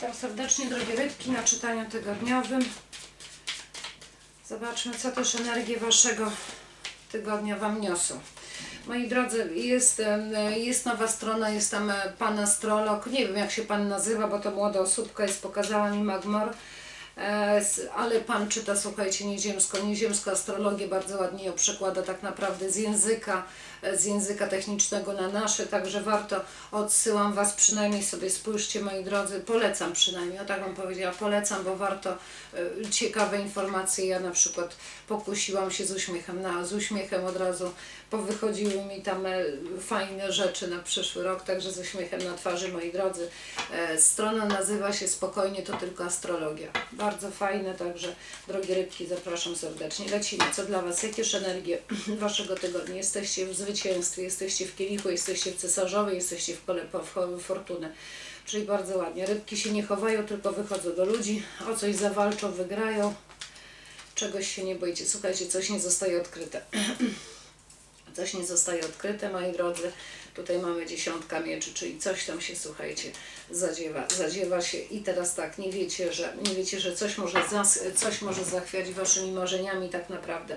Witam serdecznie, drogie rybki, na czytaniu tygodniowym. Zobaczmy, co też energie Waszego tygodnia Wam niosą. Moi drodzy, jest, jest nowa strona, jest tam e, Pan Astrolog. Nie wiem, jak się Pan nazywa, bo to młoda osóbka jest, pokazała mi Magmor. E, ale Pan czyta, słuchajcie, nieziemsko. Nieziemsko astrologię bardzo ładnie ją przekłada tak naprawdę z języka, e, z języka technicznego na nasze, także warto, odsyłam Was, przynajmniej sobie spójrzcie, moi drodzy, polecam przynajmniej, o tak Wam powiedziała, polecam, bo warto e, ciekawe informacje, ja na przykład pokusiłam się z uśmiechem, na, z uśmiechem od razu powychodziły mi tam fajne rzeczy na przyszły rok, także z uśmiechem na twarzy, moi drodzy. Strona nazywa się Spokojnie to tylko astrologia. Bardzo fajne, także drogie rybki, zapraszam serdecznie. Lecimy. Co dla Was? Jakież energie Waszego tygodnia? Jesteście w zwycięstwie, jesteście w kielichu, jesteście w cesarzowej, jesteście w kole fortuny. Czyli bardzo ładnie. Rybki się nie chowają, tylko wychodzą do ludzi, o coś zawalczą, wygrają. Czegoś się nie boicie. Słuchajcie, coś nie zostaje odkryte. Coś nie zostaje odkryte, moi drodzy. Tutaj mamy dziesiątka mieczy, czyli coś tam się, słuchajcie, zadziewa, zadziewa się i teraz tak, nie wiecie, że, nie wiecie, że coś może, zas, coś może zachwiać waszymi marzeniami tak naprawdę,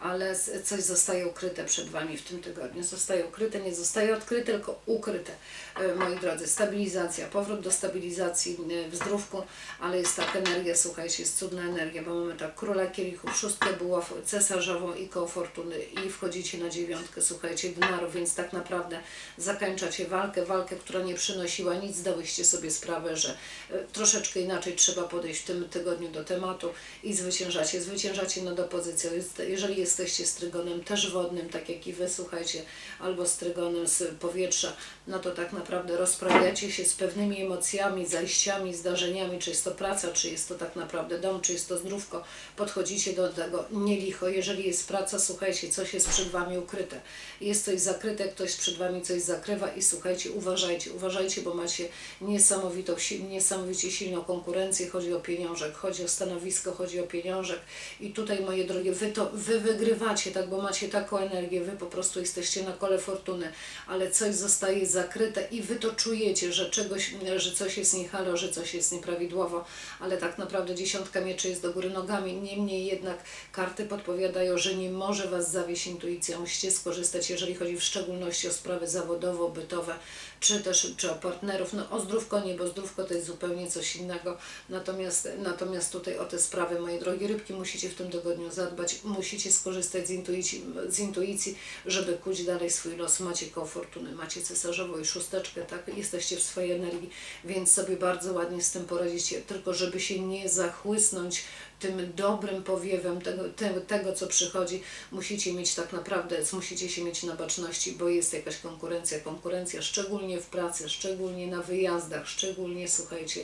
ale coś zostaje ukryte przed wami w tym tygodniu. Zostaje ukryte, nie zostaje odkryte, tylko ukryte, e, moi drodzy. Stabilizacja, powrót do stabilizacji e, w zdrówku, ale jest tak energia, słuchajcie, jest cudna energia, bo mamy tak króla kielichów, szóstkę buław, cesarzową i koło fortuny i wchodzicie na dziewiątkę, słuchajcie, dynarów, więc tak naprawdę zakończacie walkę, walkę, która nie przynosiła nic, zdałyście sobie sprawę, że e, troszeczkę inaczej trzeba podejść w tym tygodniu do tematu i zwyciężacie, zwyciężacie nad opozycją. Jeżeli jesteście strygonem też wodnym, tak jak i wy, słuchajcie, albo strygonem z powietrza, no to tak naprawdę rozprawiacie się z pewnymi emocjami, zajściami, zdarzeniami, czy jest to praca, czy jest to tak naprawdę dom, czy jest to zdrówko, podchodzicie do tego nie licho. Jeżeli jest praca, słuchajcie, coś jest przed Wami ukryte. Jest coś zakryte, ktoś przed Wami coś zakrywa i słuchajcie, uważajcie, uważajcie, bo macie niesamowitą, niesamowicie silną konkurencję, chodzi o pieniążek, chodzi o stanowisko, chodzi o pieniążek. I tutaj, moje drogie, Wy to, Wy wygrywacie, tak, bo macie taką energię, Wy po prostu jesteście na kole fortuny, ale coś zostaje zakryte i Wy to czujecie, że czegoś, że coś jest nie halo, że coś jest nieprawidłowo, ale tak naprawdę dziesiątka mieczy jest do góry nogami, niemniej jednak karty podpowiadają, że nie może Was zawieść intuicja, musicie skorzystać, jeżeli chodzi w szczególności o sprawy zawodowo-bytowe, czy też czy o partnerów, no o zdrówko nie, bo zdrówko to jest zupełnie coś innego, natomiast, natomiast tutaj o te sprawy, moje drogie rybki, musicie w tym tygodniu zadbać, musicie skorzystać z intuicji, z intuicji żeby kuć dalej swój los, macie koło fortuny, macie cesarzową i szósteczkę, tak, jesteście w swojej energii, więc sobie bardzo ładnie z tym poradzicie, tylko żeby się nie zachłysnąć tym dobrym powiewem tego, te, tego, co przychodzi, musicie mieć tak naprawdę, musicie się mieć na baczności, bo jest jakaś konkurencja, konkurencja, szczególnie w pracy, szczególnie na wyjazdach, szczególnie, słuchajcie,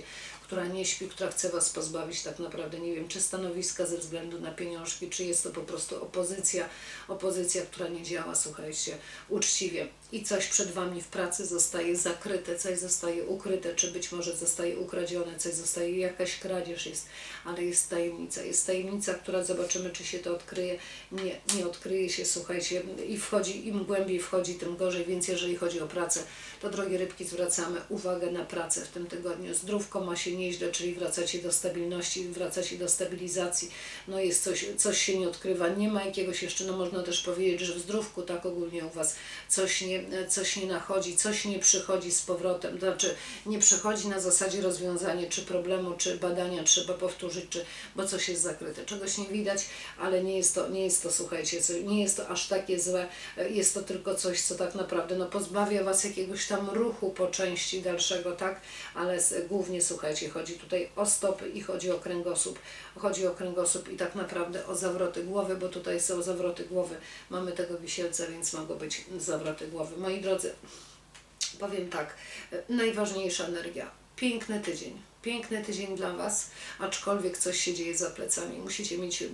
która nie śpi, która chce Was pozbawić tak naprawdę, nie wiem, czy stanowiska ze względu na pieniążki, czy jest to po prostu opozycja, opozycja, która nie działa, słuchajcie, uczciwie. I coś przed Wami w pracy zostaje zakryte, coś zostaje ukryte, czy być może zostaje ukradzione, coś zostaje, jakaś kradzież jest, ale jest tajemnica. Jest tajemnica, która zobaczymy, czy się to odkryje. Nie, nie odkryje się, słuchajcie, i wchodzi, im głębiej wchodzi, tym gorzej, więc jeżeli chodzi o pracę, to drogie rybki, zwracamy uwagę na pracę w tym tygodniu. Zdrówko ma się nieźle, czyli wracacie do stabilności, wracacie do stabilizacji. No jest coś, coś się nie odkrywa, nie ma jakiegoś jeszcze, no można też powiedzieć, że w zdrówku tak ogólnie u Was coś nie, coś nie nachodzi, coś nie przychodzi z powrotem, znaczy nie przychodzi na zasadzie rozwiązania czy problemu, czy badania trzeba powtórzyć, czy, bo coś jest zakryte. Czegoś nie widać, ale nie jest to, nie jest to słuchajcie, nie jest to aż takie złe, jest to tylko coś, co tak naprawdę no, pozbawia Was jakiegoś tam ruchu po części dalszego, tak? Ale głównie słuchajcie, chodzi tutaj o stopy i chodzi o kręgosłup. Chodzi o kręgosłup i tak naprawdę o zawroty głowy, bo tutaj są zawroty głowy. Mamy tego wisielca, więc mogą być zawroty głowy. Moi drodzy, powiem tak, najważniejsza energia. Piękny tydzień. Piękny tydzień dla Was, aczkolwiek coś się dzieje za plecami. Musicie mieć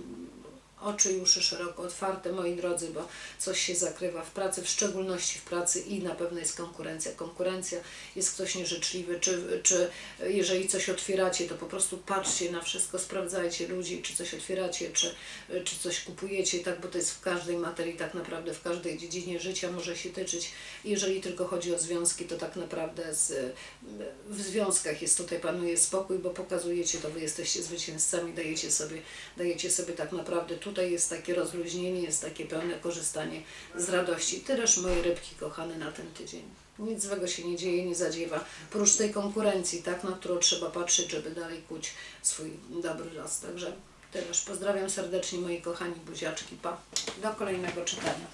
oczy uszy szeroko otwarte, moi drodzy, bo coś się zakrywa w pracy, w szczególności w pracy i na pewno jest konkurencja. Konkurencja, jest ktoś nieżyczliwy, czy, czy jeżeli coś otwieracie, to po prostu patrzcie na wszystko, sprawdzajcie ludzi, czy coś otwieracie, czy, czy coś kupujecie, tak, bo to jest w każdej materii, tak naprawdę w każdej dziedzinie życia może się tyczyć. Jeżeli tylko chodzi o związki, to tak naprawdę z, w związkach jest tutaj panuje spokój, bo pokazujecie to, wy jesteście zwycięzcami, dajecie sobie, dajecie sobie tak naprawdę, tutaj jest takie rozluźnienie, jest takie pełne korzystanie z radości. Tyleż moje rybki kochane na ten tydzień. Nic złego się nie dzieje, nie zadziewa, prócz tej konkurencji, tak, na którą trzeba patrzeć, żeby dalej kuć swój dobry los. Także tyleż. Pozdrawiam serdecznie moi kochani buziaczki, pa. Do kolejnego czytania.